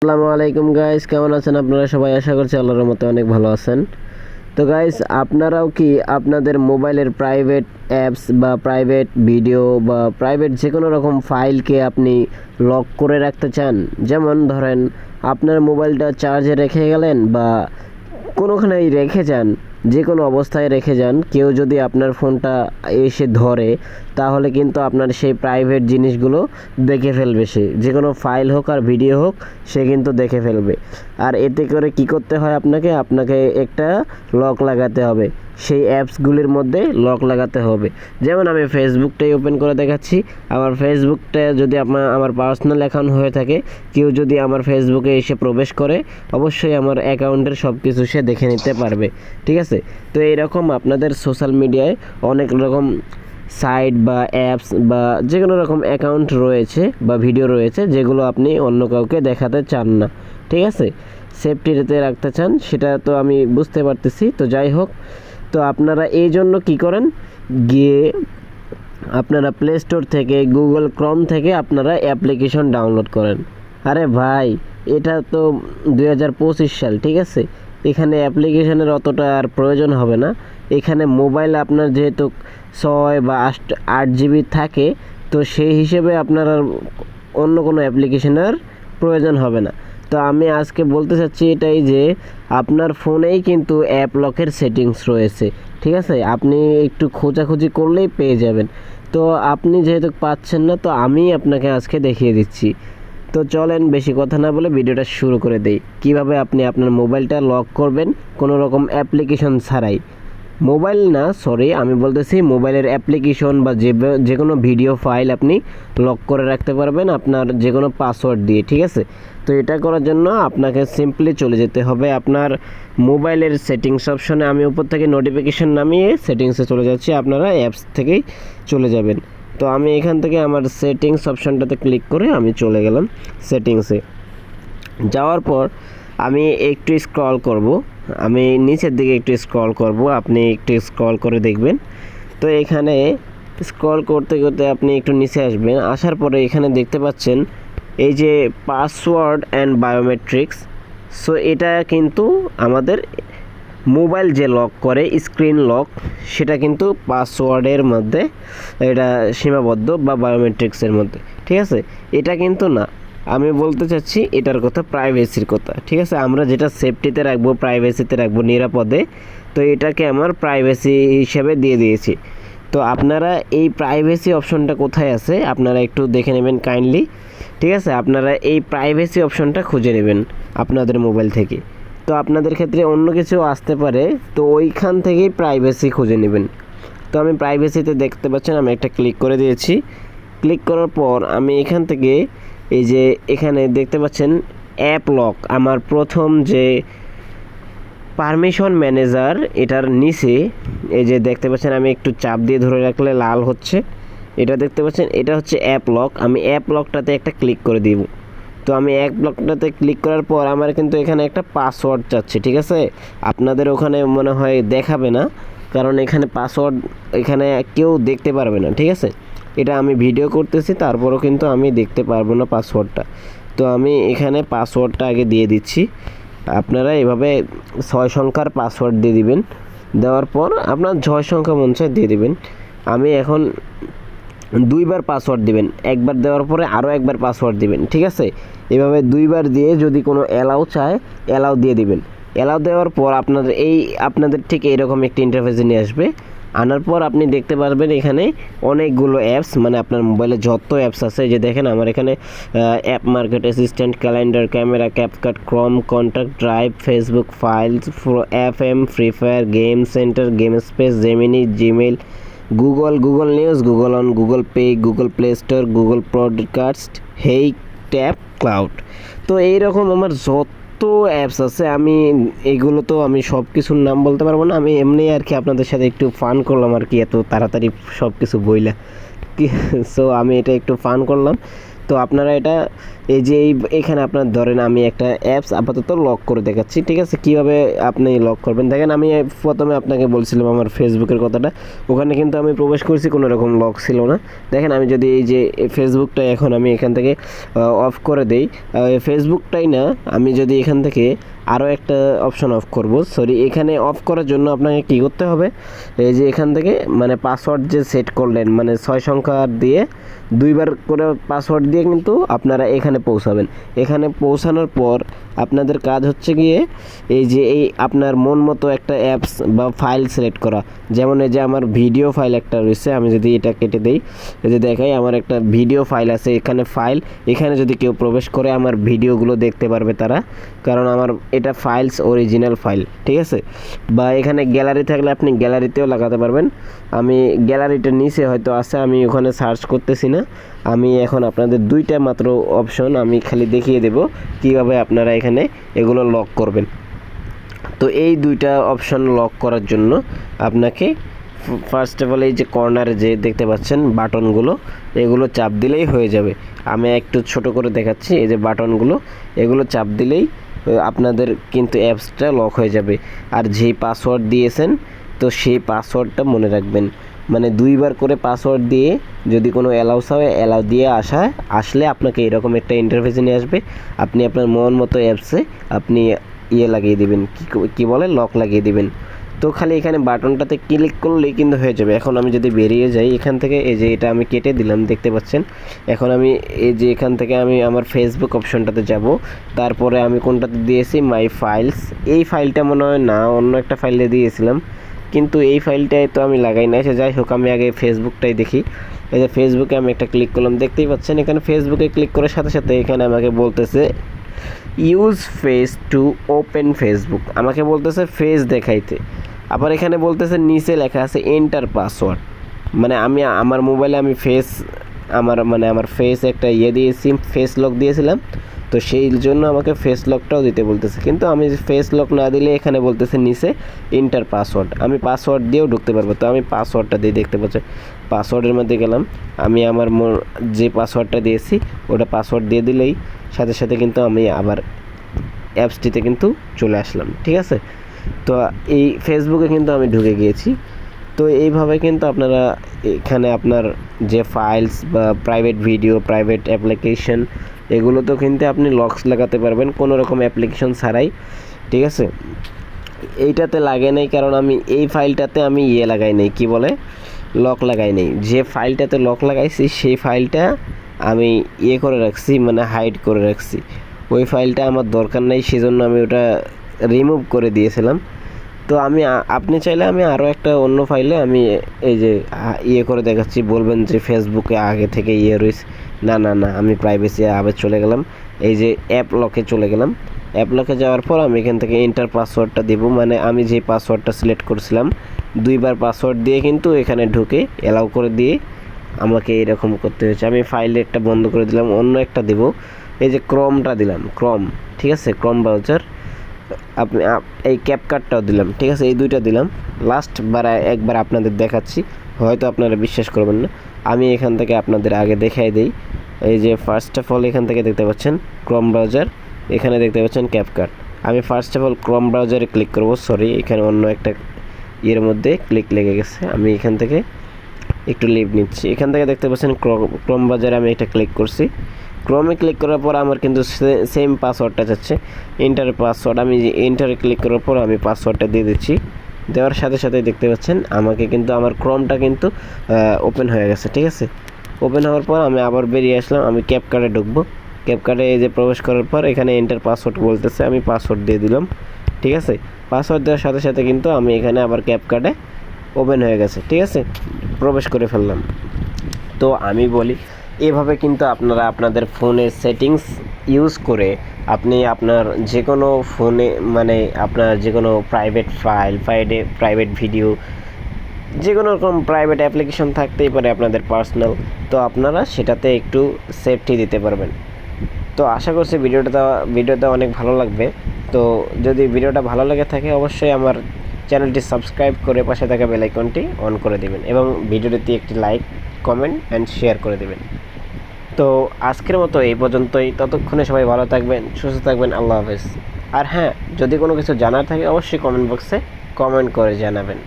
আসসালামু আলাইকুম গাইস কেমন আছেন আপনারা সবাই? আশা করছি আল্লাহর মতো অনেক ভালো আছেন। তো গাইস আপনারাও কি আপনাদের মোবাইলের প্রাইভেট অ্যাপস বা প্রাইভেট ভিডিও বা প্রাইভেট যে কোনো রকম ফাইলকে আপনি লক করে রাখতে চান? যেমন ধরেন, আপনার মোবাইলটা চার্জে রেখে গেলেন বা কোনোখানেই রেখে যান, যে কোনো অবস্থায় রেখে যান। কেউ যদি আপনার ফোনটা এসে ধরে, তাহলে কিন্তু আপনার সেই প্রাইভেট জিনিসগুলো দেখে ফেলবে সে। যে কোনো ফাইল হোক আর ভিডিও হোক, সে কিন্তু দেখে ফেলবে। আর এতে করে কি করতে হয় আপনাকে? আপনাকে একটা লক লাগাতে হবে। সেই অ্যাপসগুলির মধ্যে লক লাগাতে হবে। যেমন আমি ফেসবুকটাই ওপেন করে দেখাচ্ছি। আমার ফেসবুকটা যদি আপনার আমার পার্সোনাল অ্যাকাউন্ট হয়ে থাকে, কেউ যদি আমার ফেসবুকে এসে প্রবেশ করে, অবশ্যই আমার অ্যাকাউন্টের সব কিছু সে দেখে নিতে পারবে। ঠিক আছে? তো এইরকম আপনাদের সোশ্যাল মিডিয়ায় অনেক রকম সাইট বা অ্যাপস বা যে কোনো রকম অ্যাকাউন্ট রয়েছে বা ভিডিও রয়েছে, যেগুলো আপনি অন্য কাউকে দেখাতে চান না। ঠিক আছে? সেফটিতে রাখতে চান, সেটা তো আমি বুঝতে পারতেছি। তো যাই হোক তো আপনারা এই জন্য কী করেন? গিয়ে আপনারা প্লে স্টোর থেকে গুগল ক্রম থেকে আপনারা অ্যাপ্লিকেশন ডাউনলোড করেন। আরে ভাই, এটা তো দু হাজার পঁচিশ সাল, ঠিক আছে? এখানে অ্যাপ্লিকেশনের অতটা আর প্রয়োজন হবে না। এখানে মোবাইল আপনার যেহেতু ছয় বা আট আট জিবি থাকে, তো সেই হিসেবে আপনার অন্য কোনো অ্যাপ্লিকেশনের প্রয়োজন হবে না। তো আমি আজকে বলতে চাচ্ছি এটাই যে, আপনার ফোনেই কিন্তু অ্যাপ লকের সেটিংস রয়েছে, ঠিক আছে? আপনি একটু খোঁজাখুঁজি করলেই পেয়ে যাবেন। তো আপনি যেহেতু পাচ্ছেন না, তো আমি আপনাকে আজকে দেখিয়ে দিচ্ছি। তো চলেন বেশি কথা না বলে ভিডিওটা শুরু করে দেই। কীভাবে আপনি আপনার মোবাইলটা লক করবেন কোনো রকম অ্যাপ্লিকেশন ছাড়াই। মোবাইল না সরি আমি বলতেছি মোবাইলের অ্যাপ্লিকেশন বা যে যে কোনো ভিডিও ফাইল আপনি লক করে রাখতে পারবেন আপনার যে কোনো পাসওয়ার্ড দিয়ে, ঠিক আছে? তো এটা করার জন্য আপনাকে সিম্পলি চলে যেতে হবে আপনার মোবাইলের সেটিংস অপশনে আমি উপর থেকে নোটিফিকেশন নামিয়ে সেটিংসে চলে যাচ্ছি, আপনারা অ্যাপস থেকেই চলে যাবেন। তো আমি এখান থেকে আমার সেটিংস অপশনটাতে ক্লিক করে আমি চলে গেলাম সেটিংসে যাওয়ার পর আমি একটু স্ক্রল করব। আমি নিচের দিকে একটু স্ক্রল করব, আপনি একটু স্ক্রল করে দেখবেন। তো এখানে স্ক্রল করতে করতে আপনি একটু নিচে আসবেন, আসার পরে এখানে দেখতে পাচ্ছেন এই যে পাসওয়ার্ড অ্যান্ড বায়োমেট্রিক্স সো এটা কিন্তু আমাদের মোবাইল যে লক করে স্ক্রিন লক সেটা কিন্তু পাসওয়ার্ডের মধ্যে, এটা সীমাবদ্ধ বা বায়োমেট্রিক্সের মধ্যে, ঠিক আছে? এটা কিন্তু না। আমি বলতে চাচ্ছি এটার কথা প্রাইভেসির কথা, ঠিক আছে? আমরা যেটা সেফটিতে রাখব প্রাইভেসিতে রাখব নিরাপদে, তো এটাকে আমার প্রাইভেসি হিসেবে দিয়ে দিয়েছি। তো আপনারা এই প্রাইভেসি অপশনটা কোথায় আছে? আপনারা একটু দেখে নেবেন কাইন্ডলি ঠিক আছে? আপনারা এই প্রাইভেসি অপশনটা খুঁজে নেবেন আপনাদের মোবাইল থেকে। তো আপনাদের ক্ষেত্রে অন্য কিছু আসতে পারে, তো ওইখান থেকেই প্রাইভেসি খুঁজে নেবেন। তো আমি প্রাইভেসিতে দেখতে পাচ্ছেন, আমি একটা ক্লিক করে দিয়েছি। ক্লিক করার পর আমি এখান থেকে এই যে এখানে দেখতে পাচ্ছেন অ্যাপ লক। আমার প্রথম যে পারমিশন ম্যানেজার এটার নিচে, এই যে দেখতে পাচ্ছেন আমি একটু চাপ দিয়ে ধরে রাখলে লাল হচ্ছে। এটা দেখতে পাচ্ছেন, এটা হচ্ছে অ্যাপ লক। আমি অ্যাপ লকটাতে একটা ক্লিক করে দিব। তো আমি এক ব্লকটাতে ক্লিক করার পর আমার কিন্তু এখানে একটা পাসওয়ার্ড চাচ্ছে, ঠিক আছে? আপনাদের ওখানে মনে হয় দেখাবে না, কারণ এখানে পাসওয়ার্ড এখানে কেউ দেখতে পারবে না, ঠিক আছে? এটা আমি ভিডিও করতেছি, তারপরও কিন্তু আমি দেখতে পারব না পাসওয়ার্ডটা তো আমি এখানে পাসওয়ার্ডটা আগে দিয়ে দিচ্ছি। আপনারা এভাবে ছয় সংখ্যার পাসওয়ার্ড দিয়ে দিবেন। দেওয়ার পর আপনার ছয় সংখ্যা মন চায় দিয়ে দিবেন। আমি এখন দুইবার পাসওয়ার্ড দিবেন। একবার দেওয়ার পরে আরও একবার পাসওয়ার্ড দিবেন, ঠিক আছে? এভাবে দুইবার দিয়ে যদি কোনো অ্যালাউ চায় অ্যালাউ দিয়ে দিবেন। অ্যালাউ দেওয়ার পর আপনাদের এই, আপনাদের ঠিক এইরকম একটি ইন্টারফেসে নিয়ে আসবে। আনার পর আপনি দেখতে পারবেন এখানে অনেকগুলো অ্যাপস মানে আপনার মোবাইলে যত অ্যাপস আছে যে দেখেন আমার এখানে app market assistant calendar camera CapCut Chrome contact drive Facebook files F M free fire game center game space Gemini Gmail Google Google news Google one Google pay Google play store Google podcast hey tap cloud তো এইরকম আমার যত apps আছে, আমি এগুলো তো আমি সব কিছুর নাম বলতে পারব না, আমি এমনি আর কি আপনাদের সাথে একটু ফান করলাম আর কি, এত তাড়াতাড়ি সব কিছু বইলা সো আমি এটা একটু ফান করলাম। তো আপনারা এটা, এই যে এই এখানে আপনার ধরেন আমি একটা অ্যাপস আপাতত লক করে দেখাচ্ছি, ঠিক আছে? কীভাবে আপনি লক করবেন? দেখেন আমি প্রথমে আপনাকে বলছিলাম আমার ফেসবুকের কথাটা, ওখানে কিন্তু আমি প্রবেশ করছি, কোনো রকম লক ছিল না। দেখেন আমি যদি এই যে ফেসবুকটা এখন আমি এখান থেকে অফ করে দেই ফেসবুকটাই না, আমি যদি এখান থেকে আরও একটা অপশন অফ করব। সরি এখানে অফ করার জন্য আপনাকে কি করতে হবে? এই যে এখান থেকে মানে পাসওয়ার্ড যে সেট করলেন মানে ছয় সংখ্যা দিয়ে দুইবার করে পাসওয়ার্ড দিয়ে কিন্তু আপনারা এখানে পৌঁছাবেন। এখানে পৌঁছানোর পর আপনাদের কাজ হচ্ছে গিয়ে এই যে এই আপনার মন মতো একটা অ্যাপস বা ফাইল সিলেক্ট করা। যেমন এই যে আমার ভিডিও ফাইল একটা রয়েছে, আমি যদি এটা কেটে দিই, এই যে দেখাই আমার একটা ভিডিও ফাইল আছে এখানে ফাইল এখানে যদি কেউ প্রবেশ করে আমার ভিডিওগুলো দেখতে পারবে তারা কারণ আমার এটা ফাইলস অরিজিনাল ফাইল ঠিক আছে? বা এখানে গ্যালারি থাকলে আপনি গ্যালারিতেও লাগাতে পারবেন। আমি গ্যালারিটা নিচে হয়তো আছে, আমি ওখানে সার্চ করতেছি না। আমি এখন আপনাদের দুইটা মাত্র অপশন আমি খালি দেখিয়ে দেব, কীভাবে আপনারা এখানে এগুলো লক করবেন। তো এই দুইটা অপশন লক করার জন্য আপনাকে ফার্স্ট অফ অল এই যে কর্নারে যে দেখতে পাচ্ছেন বাটনগুলো এগুলো চাপ দিলেই হয়ে যাবে। আমি একটু ছোট করে দেখাচ্ছি, এই যে বাটনগুলো এগুলো চাপ দিলেই আপনাদের কিন্তু অ্যাপসটা লক হয়ে যাবে। আর যেই পাসওয়ার্ড দিয়েছেন, তো সেই পাসওয়ার্ডটা মনে রাখবেন। মানে দুইবার করে পাসওয়ার্ড দিয়ে যদি কোনো অ্যালাউস হয় অ্যালাউ দিয়ে আসা, আসলে আপনাকে এরকম একটা ইন্টারফেসে নিয়ে আসবে। আপনি আপনার মন মতো অ্যাপসে আপনি ইয়ে লাগিয়ে দিবেন। কী কী বলে? লক লাগিয়ে দিবেন। তো খালি এখানে বাটনটাতে ক্লিক করলেই কিন্তু হয়ে যাবে। এখন আমি যদি বেরিয়ে যাই এখান থেকে, এই যে এটা আমি কেটে দিলাম, দেখতে পাচ্ছেন? এখন আমি এই যে এখান থেকে আমি আমার ফেসবুক অপশনটাতে যাব। তারপরে আমি কোনটাতে দিয়েছি? মাই ফাইলস এই ফাইলটা মনে হয় না, অন্য একটা ফাইলে দিয়েছিলাম। কিন্তু এই ফাইলটাই তো আমি লাগাই না সে যাই হোক, আমি আগে ফেসবুকটাই দেখি। এই যে ফেসবুকে আমি একটা ক্লিক করলাম। দেখতেই পাচ্ছেন, এখানে ফেসবুকে ক্লিক করার সাথে সাথে এখানে আমাকে বলতেছে use face to open Facebook আমাকে বলতেছে ফেস দেখাইতে। আবার এখানে বলতেছে নিচে লেখা আছে এন্টার পাসওয়ার্ড মানে আমি, আমার মোবাইলে আমি ফেস আমার মানে আমার ফেস একটা ইয়ে দিয়েছি ফেস লক দিয়েছিলাম। তো সেই জন্য আমাকে ফেস লকটাও দিতে বলতেছে। কিন্তু আমি ফেস লক না দিলে এখানে বলতেছে নিচে ইন্টার পাসওয়ার্ড আমি পাসওয়ার্ড দিয়েও ঢুকতে পারব। তো আমি পাসওয়ার্ডটা দিয়ে দেখতে পাচ্ছি। পাসওয়ার্ডের মধ্যে গেলাম। আমি আমার যে পাসওয়ার্ডটা দিয়েছি, ওটা পাসওয়ার্ড দিয়ে দিলেই সাথে সাথে কিন্তু আমি আবার অ্যাপসটিতে কিন্তু চলে আসলাম। ঠিক আছে? তো এই ফেসবুকে কিন্তু আমি ঢুকে গিয়েছি। তো এইভাবে কিন্তু আপনারা এখানে আপনার যে ফাইলস বা প্রাইভেট ভিডিও প্রাইভেট অ্যাপ্লিকেশন এগুলোতেও কিন্তু আপনি লক্স লাগাতে পারবেন, কোনো রকম অ্যাপ্লিকেশন ছাড়াই। ঠিক আছে? এইটাতে লাগে নাই, কারণ আমি এই ফাইলটাতে আমি ইয়ে লাগাই নাই, কি বলে? লক লাগাই নাই। যে ফাইলটাতে লক লাগাইছি, সেই ফাইলটা আমি ইয়ে করে রাখছি মানে হাইড করে রাখছি। ওই ফাইলটা আমার দরকার নেই, সেজন্য আমি ওটা রিমুভ করে দিয়েছিলাম। তো আমি আপনি চাইলে আমি আরও একটা অন্য ফাইলে আমি এই যে ইয়ে করে দেখাচ্ছি, বলবেন যে ফেসবুকে আগে থেকে ইয়ে রয়েছে। না না না, আমি প্রাইভেসি আবার চলে গেলাম। এই যে অ্যাপ লকে চলে গেলাম। অ্যাপ লকে যাওয়ার পর আমি এখান থেকে এন্টার পাসওয়ার্ডটা দেবো। মানে আমি যে পাসওয়ার্ডটা সিলেক্ট করেছিলাম, দুইবার পাসওয়ার্ড দিয়ে কিন্তু এখানে ঢুকে অ্যালাউ করে দিয়ে আমাকে এরকম করতে হয়েছে। আমি ফাইলে একটা বন্ধ করে দিলাম, অন্য একটা দেবো। এই যে ক্রমটা দিলাম ক্রম ঠিক আছে? ক্রম ব্রাউজার আপনি এই ক্যাপ কার্ডটাও দিলাম, ঠিক আছে? এই দুইটা দিলাম। লাস্ট বার একবার আপনাদের দেখাচ্ছি। হয়তো আপনারা বিশ্বাস করবেন না। আমি এখান থেকে আপনাদের আগে দেখাই দিই। এই যে ফার্স্ট অফ অল এখান থেকে দেখতে পাচ্ছেন ক্রম ব্রাউজার এখানে দেখতে পাচ্ছেন ক্যাপ কার্ড। আমি ফার্স্ট অফ অল ক্রম ব্রাউজারে ক্লিক করব সরি এখানে অন্য একটা ইয়ের মধ্যে ক্লিক লেগে গেছে। আমি এখান থেকে একটু লিভ নিচ্ছি। এখান থেকে দেখতে পাচ্ছেন ক্রম ব্রাউজারে আমি এটা ক্লিক করছি। ক্রমে ক্লিক করার পর আমার কিন্তু সেম পাসওয়ার্ডটা যাচ্ছে। এন্টার পাসওয়ার্ড আমি যে এন্টারে ক্লিক করার পর আমি পাসওয়ার্ডটা দিয়ে দিচ্ছি। দেওয়ার সাথে সাথে দেখতে পাচ্ছেন, আমাকে কিন্তু আমার ক্রমটা কিন্তু ওপেন হয়ে গেছে, ঠিক আছে? ওপেন হওয়ার পর আমি আবার বেরিয়ে আসলাম, আমি ক্যাপ কার্ডে ঢুকবো। ক্যাপ কার্ডে এই যে প্রবেশ করার পর এখানে এন্টার পাসওয়ার্ড বলতেছে, আমি পাসওয়ার্ড দিয়ে দিলাম, ঠিক আছে? পাসওয়ার্ড দেওয়ার সাথে সাথে কিন্তু আমি এখানে আবার ক্যাপ কার্ডে ওপেন হয়ে গেছে, ঠিক আছে? প্রবেশ করে ফেললাম। তো আমি বলি এভাবে কিন্তু আপনারা আপনাদের ফোনের সেটিংস ইউজ করে আপনি আপনার যে কোনো ফোনে মানে আপনার যে কোনো প্রাইভেট ফাইল ফাইডে প্রাইভেট ভিডিও যে কোনো রকম প্রাইভেট অ্যাপ্লিকেশন থাকতেই পারে আপনাদের পার্সোনাল তো আপনারা সেটাতে একটু সেফটি দিতে পারবেন। তো আশা করছি ভিডিওটা ভিডিওটা অনেক ভালো লাগবে। তো যদি ভিডিওটা ভালো লেগে থাকে অবশ্যই আমার চ্যানেলটি সাবস্ক্রাইব করে পাশে থাকা বেলাইকনটি অন করে দেবেন এবং ভিডিওটিতে একটি লাইক কমেন্ট অ্যান্ড শেয়ার করে দেবেন। তো আজকের মতো এই পর্যন্তই। ততক্ষণে সবাই ভালো থাকবেন, সুস্থ থাকবেন, আল্লাহ হাফেজ। আর হ্যাঁ যদি কোনো কিছু জানার থাকে, অবশ্যই কমেন্ট বক্সে কমেন্ট করে জানাবেন।